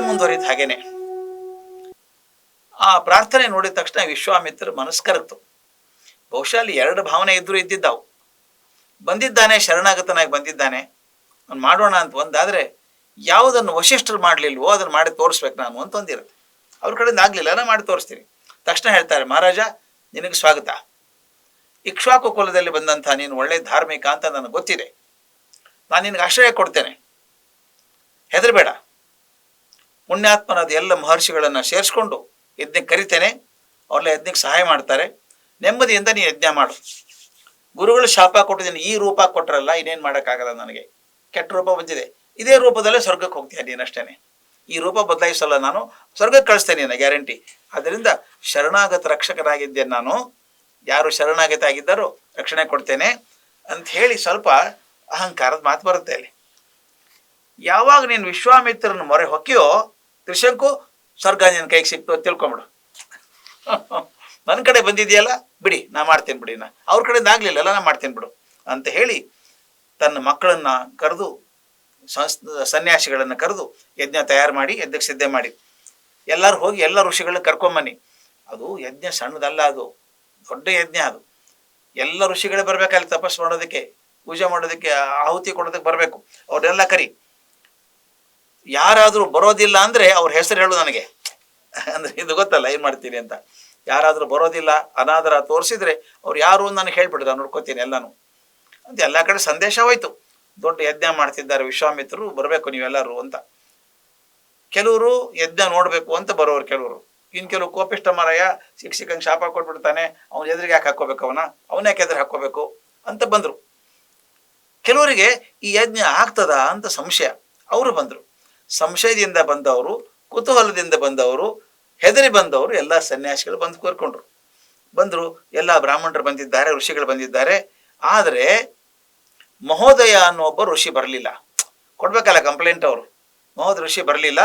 ಮುಂದುವರಿದ ಹಾಗೇನೆ. ಆ ಪ್ರಾರ್ಥನೆ ನೋಡಿದ ತಕ್ಷಣ ವಿಶ್ವಾಮಿತ್ರ ಮನಸ್ಕರತ್ತು. ಬಹುಶಃ ಎರಡು ಭಾವನೆ ಇದ್ರೂ ಇದ್ದಿದ್ದಾವು. ಬಂದಿದ್ದಾನೆ, ಶರಣಾಗತನಾಗಿ ಬಂದಿದ್ದಾನೆ. ಅವ್ನು ಮಾಡೋಣ ಅಂತ ಒಂದಾದ್ರೆ, ಯಾವುದನ್ನು ವಶಿಷ್ಠರು ಮಾಡ್ಲಿಲ್ವೋ ಅದನ್ನು ಮಾಡಿ ತೋರಿಸ್ಬೇಕು ನಾನು ಅಂತ ಒಂದಿರುತ್ತೆ. ಅವ್ರ ಕಡೆಯಿಂದ ಆಗಲಿಲ್ಲ, ನಾನು ಮಾಡಿ ತೋರಿಸ್ತೀನಿ. ತಕ್ಷಣ ಹೇಳ್ತಾರೆ, ಮಹಾರಾಜ, ನಿನಗೆ ಸ್ವಾಗತ. ಇಕ್ಷ್ವಾಕು ಕುಲದಲ್ಲಿ ಬಂದಂತ ನೀನು ಒಳ್ಳೆ ಧಾರ್ಮಿಕ ಅಂತ ನನಗೆ ಗೊತ್ತಿದೆ. ನಾನು ನಿನಗೆ ಆಶ್ರಯ ಕೊಡ್ತೇನೆ. ಹೆದರಬೇಡ. ಪುಣ್ಯಾತ್ಮನಾದ ಎಲ್ಲ ಮಹರ್ಷಿಗಳನ್ನು ಸೇರಿಸ್ಕೊಂಡು ಯಜ್ಞಕ್ಕೆ ಕರಿತೇನೆ. ಅವರೆಲ್ಲ ಯಜ್ಞಕ್ಕೆ ಸಹಾಯ ಮಾಡ್ತಾರೆ. ನೆಮ್ಮದಿಯಿಂದ ನೀ ಯಜ್ಞ ಮಾಡು. ಗುರುಗಳು ಶಾಪ ಕೊಟ್ಟಿದ್ದೀನಿ, ಈ ರೂಪ ಕೊಟ್ಟರಲ್ಲ ಇನ್ನೇನು ಮಾಡೋಕ್ಕಾಗಲ್ಲ ನನಗೆ. ಕೆಟ್ಟ ರೂಪ ಬಂದಿದೆ. ಇದೇ ರೂಪದಲ್ಲೇ ಸ್ವರ್ಗಕ್ಕೆ ಹೋಗ್ತೀಯ ನೀನಷ್ಟೇನೆ ಈ ರೂಪ ಬದಲಾಯಿಸಲ್ಲ ನಾನು, ಸ್ವರ್ಗಕ್ಕೆ ಕಳಿಸ್ತೇನೆ ನನ್ನ ಗ್ಯಾರಂಟಿ. ಅದರಿಂದ ಶರಣಾಗತ ರಕ್ಷಕರಾಗಿದ್ದೆ ನಾನು. ಯಾರು ಶರಣಾಗತ ಆಗಿದ್ದಾರೋ ರಕ್ಷಣೆ ಕೊಡ್ತೇನೆ ಅಂತ ಹೇಳಿ ಸ್ವಲ್ಪ ಅಹಂಕಾರದ ಮಾತು ಬರುತ್ತೆ ಅಲ್ಲಿ. ಯಾವಾಗ ನೀನು ವಿಶ್ವಾಮಿತ್ರನ ಮೊರೆ ಹೊಕ್ಕಿಯೋ ತ್ರಿಶಂಕು ಸ್ವರ್ಗ ನಿನ್ನ ಕೈಗೆ ಸಿಕ್ತು ಅಂತ ತಿಳ್ಕೊಂಬಿಡು. ನನ್ನ ಕಡೆ ಬಂದಿದೆಯಲ್ಲ, ಬಿಡಿ, ನಾ ಮಾಡ್ತೇನೆ ಬಿಡಿ ನಾ. ಅವ್ರ ಕಡೆಯಿಂದ ಆಗ್ಲಿಲ್ಲಲ್ಲ ನಾ ಮಾಡ್ತೇನೆ ಬಿಡು ಅಂತ ಹೇಳಿ ತನ್ನ ಮಕ್ಕಳನ್ನ ಕರೆದು ಸನ್ಯಾಸಿಗಳನ್ನು ಕರೆದು ಯಜ್ಞ ತಯಾರು ಮಾಡಿ, ಯಜ್ಞಕ್ಕೆ ಸಿದ್ಧ ಮಾಡಿ. ಎಲ್ಲರೂ ಹೋಗಿ ಎಲ್ಲ ಋಷಿಗಳನ್ನ ಕರ್ಕೊಂಬನ್ನಿ ಅದು ಯಜ್ಞ ಸಣ್ಣದಲ್ಲ ಅದು, ದೊಡ್ಡ ಯಜ್ಞ ಅದು. ಎಲ್ಲ ಋಷಿಗಳೇ ಬರ್ಬೇಕಲ್ಲಿ ತಪಸ್ ಮಾಡೋದಕ್ಕೆ ಪೂಜೆ ಮಾಡೋದಕ್ಕೆ, ಆಹುತಿ ಕೊಡೋದಕ್ಕೆ ಬರಬೇಕು. ಅವ್ರನ್ನೆಲ್ಲ ಕರಿ. ಯಾರಾದರೂ ಬರೋದಿಲ್ಲ ಅಂದರೆ ಅವ್ರ ಹೆಸರು ಹೇಳು ನನಗೆ. ಅಂದ್ರೆ ಇದು ಗೊತ್ತಲ್ಲ, ಏನು ಮಾಡ್ತೀನಿ ಅಂತ. ಯಾರಾದರೂ ಬರೋದಿಲ್ಲ, ಅನಾದರ ತೋರಿಸಿದ್ರೆ ಅವ್ರು ಯಾರು ನನಗೆ ಹೇಳ್ಬಿಡ್ರಿ ನಾನು ನೋಡ್ಕೋತೀನಿ ಎಲ್ಲಾನು. ಅಂತ ಎಲ್ಲ ಕಡೆ ಸಂದೇಶ ಹೋಯ್ತು. ದೊಡ್ಡ ಯಜ್ಞ ಮಾಡ್ತಿದ್ದಾರೆ ವಿಶ್ವಾಮಿತ್ರರು, ಬರಬೇಕು ನೀವೆಲ್ಲರೂ ಅಂತ. ಕೆಲವರು ಯಜ್ಞ ನೋಡಬೇಕು ಅಂತ ಬರೋರು ಕೆಲವರು. ಇನ್ನು ಕೆಲವು ಕೋಪಿಷ್ಟ ಮಾರಾಯ, ಶಿಕ್ಷಕಂಗೆ ಶಾಪ ಕೊಟ್ಬಿಡ್ತಾನೆ, ಅವ್ನ ಎದುರಿಗೆ ಯಾಕೆ ಹಾಕೋಬೇಕು ಅವನ? ಯಾಕೆ ಎದುರು ಹಾಕೋಬೇಕು ಅಂತ ಬಂದರು. ಕೆಲವರಿಗೆ ಈ ಯಜ್ಞ ಆಗ್ತದ ಅಂತ ಸಂಶಯ. ಅವರು ಬಂದರು. ಸಂಶಯದಿಂದ ಬಂದವರು, ಕುತೂಹಲದಿಂದ ಬಂದವರು, ಹೆದರಿ ಬಂದವರು ಎಲ್ಲ ಸನ್ಯಾಸಿಗಳು ಬಂದು ಕೋರ್ಕೊಂಡ್ರು. ಬಂದರು, ಎಲ್ಲ ಬ್ರಾಹ್ಮಣರು ಬಂದಿದ್ದಾರೆ, ಋಷಿಗಳು ಬಂದಿದ್ದಾರೆ. ಆದರೆ ಮಹೋದಯ ಅನ್ನೋ ಒಬ್ಬ ಋಷಿ ಬರಲಿಲ್ಲ. ಕೊಡ್ಬೇಕಲ್ಲ ಕಂಪ್ಲೇಂಟ್ ಅವರು. ಮಹೋದಯ ಋಷಿ ಬರಲಿಲ್ಲ.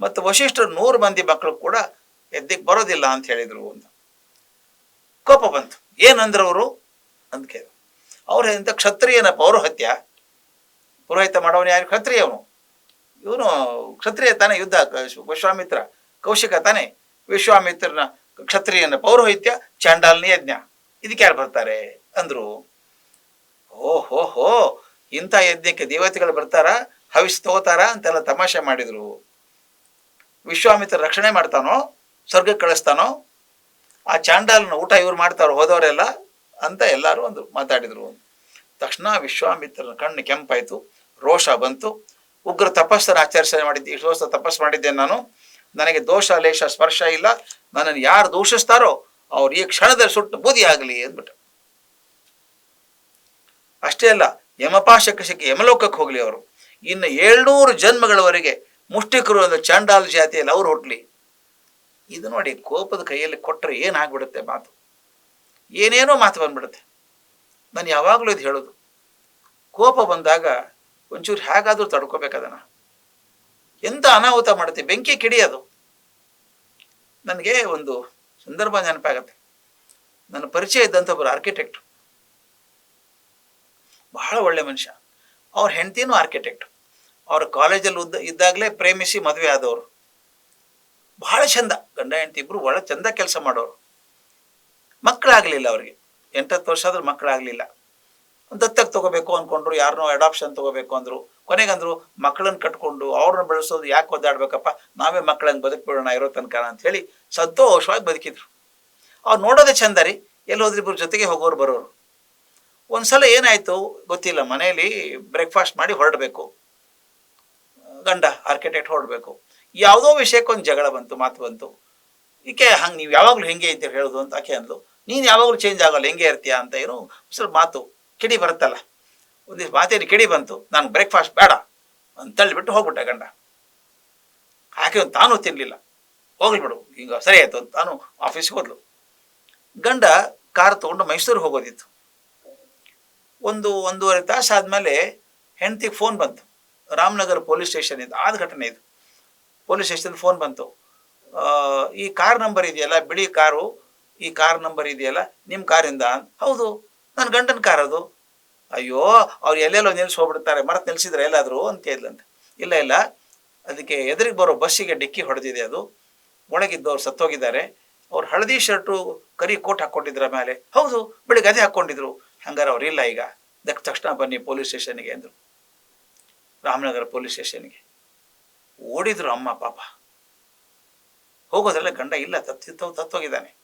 ಮತ್ತು ವಶಿಷ್ಠರು ನೂರು ಮಂದಿ ಮಕ್ಕಳು ಕೂಡ ಎದ್ದಿಗೆ ಬರೋದಿಲ್ಲ ಅಂತ ಹೇಳಿದರು ಅಂತ. ಕೋಪ ಬಂತು. ಏನಂದ್ರೆ ಅವರು? ಅಂತ ಕೇಳಿದ್ರು ಅವ್ರು ಎಂತ ಕ್ಷತ್ರಿಯನ ಪೌರೋಹತ್ಯ. ಪುರೋಹಿತ ಮಾಡೋನು ಯಾರು? ಕ್ಷತ್ರಿಯ ಅವನು ಇವನು ಕ್ಷತ್ರಿಯ ತಾನೆ, ಯುದ್ಧ ವಿಶ್ವಾಮಿತ್ರ, ಕೌಶಿಕ ತಾನೇ. ವಿಶ್ವಾಮಿತ್ರನ ಕ್ಷತ್ರಿಯನ ಪೌರೋಹಿತ್ಯ ಚಾಂಡಾಲನಿ ಯಜ್ಞ. ಇದಕ್ಕೆ ಯಾರು ಬರ್ತಾರೆ? ಅಂದ್ರು ಓ ಹೋ ಇಂಥ ಯಜ್ಞಕ್ಕೆ ದೇವತೆಗಳು ಬರ್ತಾರ? ಹವಿಸ್ ತಗೋತಾರ ಅಂತೆಲ್ಲ ತಮಾಷೆ ಮಾಡಿದ್ರು. ವಿಶ್ವಾಮಿತ್ರ ರಕ್ಷಣೆ ಮಾಡ್ತಾನೋ? ಸ್ವರ್ಗಕ್ಕೆ ಕಳಿಸ್ತಾನೋ? ಆ ಚಾಂಡಾಲನ ಊಟ ಇವ್ರು ಮಾಡ್ತಾರೋ ಹೋದವರೆಲ್ಲ? ಅಂತ ಎಲ್ಲರೂ ಒಂದು ಮಾತಾಡಿದ್ರು. ತಕ್ಷಣ ವಿಶ್ವಾಮಿತ್ರನ ಕಣ್ಣು ಕೆಂಪಾಯ್ತು, ರೋಷ ಬಂತು. ಉಗ್ರ ತಪಸ್ಸನ್ನು ಆಚರಿಸ ಮಾಡಿದ್ದೆ ಇಷ್ಟು ವರ್ಷ ತಪಸ್ಸು ಮಾಡಿದ್ದೇನೆ ನಾನು. ನನಗೆ ದೋಷ, ಲೇಷ, ಸ್ಪರ್ಶ ಇಲ್ಲ. ನನ್ನನ್ನು ಯಾರು ದೂಷಿಸ್ತಾರೋ ಅವ್ರು ಈ ಕ್ಷಣದಲ್ಲಿ ಸುಟ್ಟು ಬೂದಿ ಆಗಲಿ ಅಂದ್ಬಿಟ್ಟು. ಅಷ್ಟೇ ಅಲ್ಲ ಯಮಪಾಶಕಶಕ್ಕೆ ಯಮಲೋಕಕ್ಕೆ ಹೋಗಲಿ ಅವರು. ಇನ್ನು ಏಳ್ನೂರು ಜನ್ಮಗಳವರೆಗೆ ಮುಷ್ಟಿಕರು ಅಂದ್ರೆ ಚಾಂಡಾಲ ಜಾತಿಯಲ್ಲಿ ಅವ್ರು ಹುಟ್ಲಿ. ಇದು ನೋಡಿ ಕೋಪದ ಕೈಯಲ್ಲಿ ಕೊಟ್ಟರೆ ಏನಾಗ್ಬಿಡುತ್ತೆ ಮಾತು. ಏನೇನೋ ಮಾತು ಬಂದ್ಬಿಡುತ್ತೆ. ನಾನು ಯಾವಾಗಲೂ ಇದು ಹೇಳೋದು. ಕೋಪ ಬಂದಾಗ ಒಂಚೂರು ಹೇಗಾದರೂ ತಡ್ಕೋಬೇಕದನ್ನ ಎಂತ ಅನಾಹುತ ಮಾಡುತ್ತೆ? ಬೆಂಕಿ ಕಿಡಿಯೋದು ನನಗೆ ಒಂದು ಸಂದರ್ಭ ನೆನಪಾಗತ್ತೆ. ನನ್ನ ಪರಿಚಯ ಇದ್ದಂಥ ಒಬ್ಬರು ಆರ್ಕಿಟೆಕ್ಟ್ ಬಹಳ ಒಳ್ಳೆ ಮನುಷ್ಯ. ಅವ್ರ ಹೆಂಡತಿನೂ ಆರ್ಕಿಟೆಕ್ಟ್ ಅವ್ರ ಕಾಲೇಜಲ್ಲಿ ಉದ್ದ, ಇದ್ದಾಗಲೇ ಪ್ರೇಮಿಸಿ ಮದುವೆ ಆದವರು. ಬಹಳ ಚಂದ. ಗಂಡ, ಹೆಂಡತಿ ಇಬ್ರು ಒಳ್ಳೆ ಚಂದ ಕೆಲಸ ಮಾಡೋರು. ಮಕ್ಕಳಾಗಲಿಲ್ಲ ಅವ್ರಿಗೆ. ಎಂಟತ್ತು ವರ್ಷ ಆದ್ರೂ ಮಕ್ಕಳಾಗಲಿಲ್ಲ ದತ್ತಕ್ಕೆ ತಗೋಬೇಕು ಅಂದ್ಕೊಂಡ್ರು ಯಾರನ್ನೋ ಅಡಾಪ್ಷನ್ ತಗೋಬೇಕು ಅಂದ್ರು. ಕೊನೆಗಂದ್ರು ಮಕ್ಕಳನ್ನ ಕಟ್ಕೊಂಡು ಅವ್ರನ್ನ ಬೆಳೆಸೋದು ಯಾಕೆ ಒದ್ದಾಡ್ಬೇಕಪ್ಪ? ನಾವೇ ಮಕ್ಕಳನ್ನ ಬದುಕ್ಬಿಡೋಣ ಇರೋ ತನಕ ಅಂತ ಹೇಳಿ ಸಂತೋಷವಾಗಿ ಬದುಕಿದ್ರು. ಅವ್ರು ನೋಡೋದೇ ಚಂದ ರೀ ಎಲ್ಲಿ ಹೋದ್ರೆ ಇಬ್ಬರು ಜೊತೆಗೆ ಹೋಗೋರು ಬರೋರು. ಒಂದ್ಸಲ ಏನಾಯ್ತು ಗೊತ್ತಿಲ್ಲ, ಮನೆಯಲ್ಲಿ ಬ್ರೇಕ್ಫಾಸ್ಟ್ ಮಾಡಿ ಹೊರಡಬೇಕು. ಗಂಡ ಆರ್ಕಿಟೆಕ್ಟ್ ಹೊರಡಬೇಕು. ಯಾವುದೋ ವಿಷಯಕ್ಕೊಂದು ಜಗಳ ಬಂತು, ಮಾತು ಬಂತು. ಈಕೆ ಹಂಗೆ, ನೀವು ಯಾವಾಗಲೂ ಹೆಂಗೆ ಅಂತ ಹೇಳೋದು ಅಂತ ಆಕೆ ಅಂದ್ಲು. ನೀನು ಯಾವಾಗಲೂ ಚೇಂಜ್ ಆಗಲ್ಲ, ಹೆಂಗೆ ಇರ್ತೀಯ ಅಂತ ಏನು ಸ್ವಲ್ಪ ಮಾತು. ಕಿಡಿ ಬರುತ್ತಲ್ಲ ಒಂದು ಮಾತೇನು ಕಿಡಿ ಬಂತು, ನಾನು ಬ್ರೇಕ್ಫಾಸ್ಟ್ ಬೇಡ ಅಂತ ತಳ್ಳಿಬಿಟ್ಟು ಹೋಗ್ಬಿಟ್ಟೆ ಗಂಡ. ಹಾಕಿ ಒಂದು ತಾನು ತಿನ್ನಲಿಲ್ಲ ಹೋಗ್ಲಿ ಬಿಡು, ಹಿಂಗ ಸರಿ ಆಯ್ತು ತಾನು ಆಫೀಸ್ಗೆ ಹೋದ್ಲು. ಗಂಡ ಕಾರ್ ತೊಗೊಂಡು ಮೈಸೂರಿಗೆ ಹೋಗೋದಿತ್ತು. ಒಂದು ಒಂದೂವರೆ ತಾಸು ಆದಮೇಲೆ ಹೆಂಡತಿಗೆ ಫೋನ್ ಬಂತು. ರಾಮನಗರ ಪೊಲೀಸ್ ಸ್ಟೇಷನ್ ಇದು, ಆದ ಘಟನೆ ಇದು. ಪೊಲೀಸ್ ಸ್ಟೇಷನ್ ಫೋನ್ ಬಂತು. ಈ ಕಾರ್ ನಂಬರ್ ಇದೆಯಲ್ಲ ಬಿಳಿ ಕಾರು, ಈ ಕಾರ್ ನಂಬರ್ ಇದೆಯಲ್ಲ ನಿಮ್ಮ ಕಾರಿಂದ ಹೌದು ನನ್ನ ಗಂಡನ ಕಾರ್ ಅದು. ಅಯ್ಯೋ, ಅವ್ರು ಎಲ್ಲೆಲ್ಲೋ ನಿಲ್ಸಿ ಹೋಗ್ಬಿಡ್ತಾರೆ. ಮರತ್ ನಿಲ್ಸಿದ್ರೆ ಎಲ್ಲಾದರೂ ಅಂತ ಹೇಳಿದ್ಲಂತೆ ಇಲ್ಲ ಇಲ್ಲ. ಅದಕ್ಕೆ ಎದುರಿಗೆ ಬರೋ ಬಸ್ಸಿಗೆ ಡಿಕ್ಕಿ ಹೊಡೆದಿದೆ ಅದು. ಒಳಗಿದ್ದವ್ರು ಸತ್ತೋಗಿದ್ದಾರೆ. ಅವ್ರು ಹಳದಿ ಶರ್ಟು ಕರಿ ಕೋಟ್ ಹಾಕ್ಕೊಂಡಿದ್ರ ಮೇಲೆ. ಹೌದು, ಬೆಳಿಗ್ಗೆ ಅದೇ ಹಾಕ್ಕೊಂಡಿದ್ರು. ಹಂಗಾರೆ ಅವ್ರು ಇಲ್ಲ ಈಗ. ಅದಕ್ಕೆ ತಕ್ಷಣ ಬನ್ನಿ ಪೊಲೀಸ್ ಸ್ಟೇಷನ್ಗೆ ಅಂದರು. ರಾಮನಗರ ಪೊಲೀಸ್ ಸ್ಟೇಷನ್ಗೆ. ಓಡಿದ್ರು ಅಮ್ಮ ಪಾಪ. ಹೋಗೋದ್ರಲ್ಲ ಗಂಡ ಇಲ್ಲ ತತ್ತಿತ್ತು ತತ್ತೋಗಿದ್ದಾನೆ.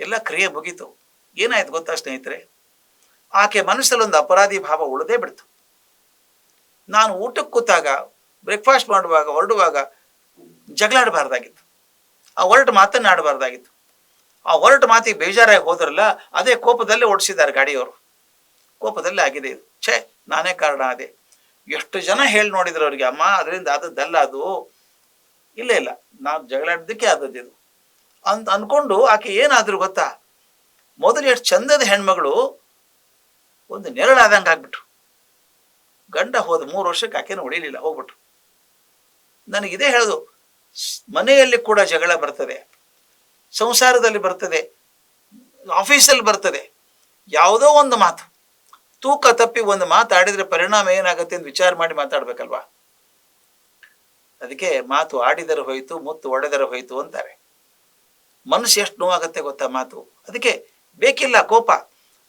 ಎಲ್ಲ ಕ್ರಿಯೆ ಮುಗೀತು. ಏನಾಯ್ತು ಗೊತ್ತಾ ಸ್ನೇಹಿತರೆ? ಆಕೆ ಮನಸ್ಸಲ್ಲಿ ಒಂದು ಅಪರಾಧಿ ಭಾವ ಉಳದೇ ಬಿಡ್ತು. ನಾನು ಊಟಕ್ಕೆ ಕೂತಾಗ ಬ್ರೇಕ್ಫಾಸ್ಟ್ ಮಾಡುವಾಗ, ಹೊರಡುವಾಗ ಜಗಳಾಡಬಾರ್ದಾಗಿತ್ತು. ಆ ಹೊರಟು ಮಾತನ್ನು ಆಡಬಾರ್ದಾಗಿತ್ತು. ಆ ಹೊರಟು ಮಾತಿಗೆ ಬೇಜಾರಾಗಿ ಹೋದ್ರಲ್ಲ, ಅದೇ ಕೋಪದಲ್ಲೇ ಓಡಿಸಿದ್ದಾರೆ ಗಾಡಿಯವರು. ಕೋಪದಲ್ಲೇ ಆಗಿದೆ ಇದು. ಛೇ, ನಾನೇ ಕಾರಣ ಅದೇ. ಎಷ್ಟು ಜನ ಹೇಳಿ ನೋಡಿದ್ರು ಅವ್ರಿಗೆ, ಅಮ್ಮ, ಅದರಿಂದ ಆದದ್ದಲ್ಲ ಅದು. ಇಲ್ಲ ಇಲ್ಲ. ನಾವು ಜಗಳಾಡಿದ್ದಕ್ಕೆ ಆದದ್ದು ಇದು. ಅಂತ ಅಂದ್ಕೊಂಡು ಆಕೆ ಏನಾದರೂ ಗೊತ್ತಾ? ಮೊದಲು ಎಷ್ಟು ಚಂದದ ಹೆಣ್ಮಗಳು ಒಂದು ನೆರಳಾದಂಗೆ ಆಗ್ಬಿಟ್ರು. ಗಂಡ ಹೋದ ಮೂರು ವರ್ಷಕ್ಕೆ ಆಕೆನ ಹೊಡಿಲಿಲ್ಲ ಹೋಗ್ಬಿಟ್ರು. ನನಗಿದೇ ಹೇಳೋದು, ಮನೆಯಲ್ಲಿ ಕೂಡ ಜಗಳ ಬರ್ತದೆ, ಸಂಸಾರದಲ್ಲಿ ಬರ್ತದೆ, ಆಫೀಸಲ್ಲಿ ಬರ್ತದೆ, ಯಾವುದೋ ಒಂದು ಮಾತು, ತೂಕ ತಪ್ಪಿ ಒಂದು ಮಾತಾಡಿದ್ರೆ ಪರಿಣಾಮ ಏನಾಗುತ್ತೆ ಅಂತ ವಿಚಾರ ಮಾಡಿ ಮಾತಾಡ್ಬೇಕಲ್ವಾ? ಅದಕ್ಕೆ ಮಾತು ಆಡಿದರೆ ಹೋಯಿತು, ಮುತ್ತು ಒಡೆದರೆ ಹೋಯಿತು ಅಂತಾರೆ. ಮನಸ್ಸು ಎಷ್ಟು ನೋವಾಗುತ್ತೆ ಗೊತ್ತಾ ಮಾತು? ಅದಕ್ಕೆ ಬೇಕಿಲ್ಲ ಕೋಪ.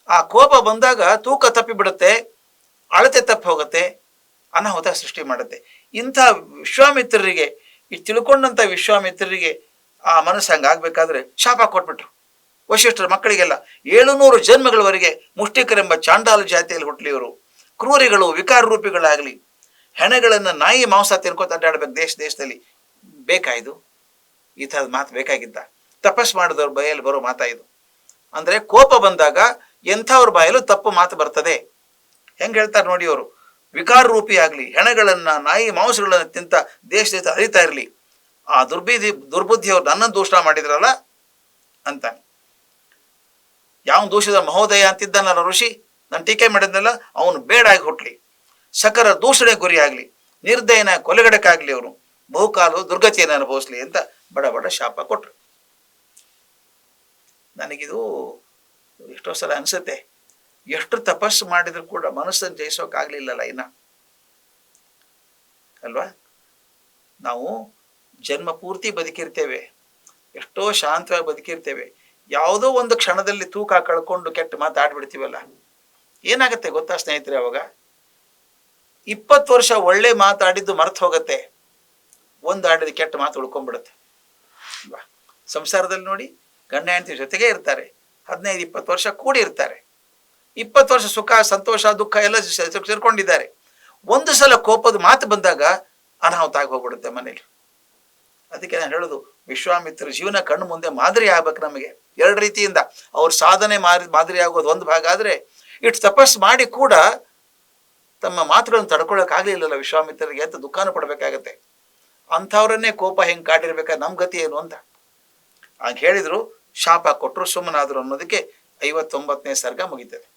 ಆ ಕೋಪ ಬಂದಾಗ ತೂಕ ತಪ್ಪಿ ಬಿಡುತ್ತೆ ಅಳತೆ ತಪ್ಪಿ ಹೋಗುತ್ತೆ, ಅನಾಹುತ ಸೃಷ್ಟಿ ಮಾಡುತ್ತೆ. ಇಂಥ ವಿಶ್ವಾಮಿತ್ರರಿಗೆ, ಈ ತಿಳ್ಕೊಂಡಂಥ ವಿಶ್ವಾಮಿತ್ರರಿಗೆ ಆ ಮನಸ್ಸು ಹಂಗಾಗಬೇಕಾದ್ರೆ ಶಾಪ ಕೊಟ್ಬಿಟ್ರು. ವಶಿಷ್ಠರ ಮಕ್ಕಳಿಗೆಲ್ಲ ಏಳುನೂರು ಜನ್ಮಗಳವರೆಗೆ ಮುಷ್ಟಿಕರೆಂಬ ಚಾಂಡಾಲು ಜಾತಿಯಲ್ಲಿ ಹುಟ್ಟಲಿವರು ಕ್ರೂರಿಗಳು, ವಿಕಾರ ರೂಪಿಗಳಾಗಲಿ, ಹೆಣಗಳನ್ನು ನಾಯಿ ಮಾಂಸ ತಿನ್ಕೋತ ಅಡ್ಡಾಡ್ಬೇಕು ದೇಶ ದೇಶದಲ್ಲಿ. ಬೇಕಾಯ್ದು ಈ ಥರದ ಮಾತು ಬೇಕಾಗಿದ್ದ. ತಪಸ್ ಮಾಡಿದವ್ರ ಬಯಲು ಬರೋ ಮಾತಾ ಇದು. ಅಂದ್ರೆ ಕೋಪ ಬಂದಾಗ ಎಂಥವ್ರ ಬಾಯಲ್ಲೂ ತಪ್ಪು ಮಾತು ಬರ್ತದೆ. ಹೆಂಗ್ ಹೇಳ್ತಾರೆ ನೋಡಿ ಅವರು ವಿಕಾರ ರೂಪಿ ಆಗ್ಲಿ, ಹೆಣಗಳನ್ನ, ನಾಯಿ ಮಾಂಸಗಳನ್ನ ತಿಂತ ದೇಶದಿಂದ ದೇಶ ಅರಿತಾ ಇರಲಿ. ಆ ದುರ್ಬುದ್ಧಿ ದುರ್ಬುದ್ಧಿಯವ್ರು ನನ್ನ ದೂಷಣ ಮಾಡಿದ್ರಲ್ಲ ಅಂತಾನೆ ಯಾವ ದೂಷಿದ ಮಹೋದಯ ಅಂತಿದ್ದಾನಲ್ಲ ಋಷಿ? ನಾನು ಟೀಕೆ ಮಾಡಿದ್ನಲ್ಲ, ಅವನು ಬೇಡಾಗಿ ಹುಟ್ಲಿ. ಸಕರ ದೂಷಣೆ ಗುರಿಯಾಗ್ಲಿ ನಿರ್ದಯನ ಕೊಲೆಗಡಕ್ಕಾಗ್ಲಿ ಅವರು. ಬಹುಕಾಲು ದುರ್ಗತಿಯನ್ನು ಅನುಭವಿಸ್ಲಿ ಅಂತ ಬಡ ಬಡ ಶಾಪ ಕೊಟ್ರು. ನನಗಿದು ಎಷ್ಟೋ ಸಲ ಅನ್ಸುತ್ತೆ. ಎಷ್ಟು ತಪಸ್ಸು ಮಾಡಿದ್ರು ಕೂಡ ಮನಸ್ಸನ್ನು ಜಯಿಸೋಕ್ಕಾಗಲಿಲ್ಲಲ್ಲ ಇನ್ನ. ಅಲ್ವಾ? ನಾವು ಜನ್ಮ ಪೂರ್ತಿ ಬದುಕಿರ್ತೇವೆ. ಎಷ್ಟೋ ಶಾಂತವಾಗಿ ಬದುಕಿರ್ತೇವೆ. ಯಾವುದೋ ಒಂದು ಕ್ಷಣದಲ್ಲಿ ತೂಕ ಕಳ್ಕೊಂಡು ಕೆಟ್ಟ ಮಾತಾಡ್ಬಿಡ್ತೀವಲ್ಲ ಏನಾಗುತ್ತೆ ಗೊತ್ತಾ ಸ್ನೇಹಿತರೆ ಅವಾಗ? ಇಪ್ಪತ್ತು ವರ್ಷ ಒಳ್ಳೆ ಮಾತಾಡಿದ್ದು ಮರ್ತು ಹೋಗುತ್ತೆ. ಒಂದು ಆಡಿದ ಕೆಟ್ಟ ಮಾತು ಉಳ್ಕೊಂಡ್ಬಿಡುತ್ತೆ. ಸಂಸಾರದಲ್ಲಿ ನೋಡಿ ಗಂಡ ಹೆಂಡತಿ ಜೊತೆಗೆ ಇರ್ತಾರೆ. ಹದಿನೈದು, ಇಪ್ಪತ್ತು ವರ್ಷ ಕೂಡಿ ಇರ್ತಾರೆ. ಇಪ್ಪತ್ತು ವರ್ಷ ಸುಖ, ಸಂತೋಷ, ದುಃಖ ಎಲ್ಲ ಸೇರ್ಕೊಂಡಿದ್ದಾರೆ. ಒಂದು ಸಲ ಕೋಪದ ಮಾತು ಬಂದಾಗ ಅನಾಹುತ ಆಗಿ ಹೋಗ್ಬಿಡುತ್ತೆ ಮನೇಲಿ. ಅದಕ್ಕೆ ನಾನು ಹೇಳೋದು, ವಿಶ್ವಾಮಿತ್ರ ಜೀವನ ಕಣ್ಣು ಮುಂದೆ ಮಾದರಿ ಆಗ್ಬೇಕು ನಮಗೆ. ಎರಡು ರೀತಿಯಿಂದ ಅವ್ರ ಸಾಧನೆ ಮಾರಿ, ಮಾದರಿ ಆಗೋದು ಒಂದು ಭಾಗ ಆದರೆ, ಇಟ್ ತಪಸ್ಸು ಮಾಡಿ ಕೂಡ ತಮ್ಮ ಮಾತುಗಳನ್ನು ತಡ್ಕೊಳ್ಳೋಕ್ಕಾಗಲಿಲ್ಲಲ್ಲ ವಿಶ್ವಾಮಿತ್ರರಿಗೆ ಅಂತ ದುಃಖಾನ ಕೊಡಬೇಕಾಗತ್ತೆ ಅಂಥವ್ರನ್ನೇ ಕೋಪ ಹೆಂಗೆ ಕಾಡಿರ್ಬೇಕಾದ್ರೆ ನಮ್ಮ ಗತಿ ಏನು ಅಂತ. ಹಾಗೆ ಹೇಳಿದ್ರು ಶಾಪ ಕೊಟ್ಟರು ಸುಮ್ಮನಾದರು ಅನ್ನೋದಕ್ಕೆ ಐವತ್ತೊಂಬತ್ತನೇ ಸರ್ಗ ಮುಗಿತದೆ.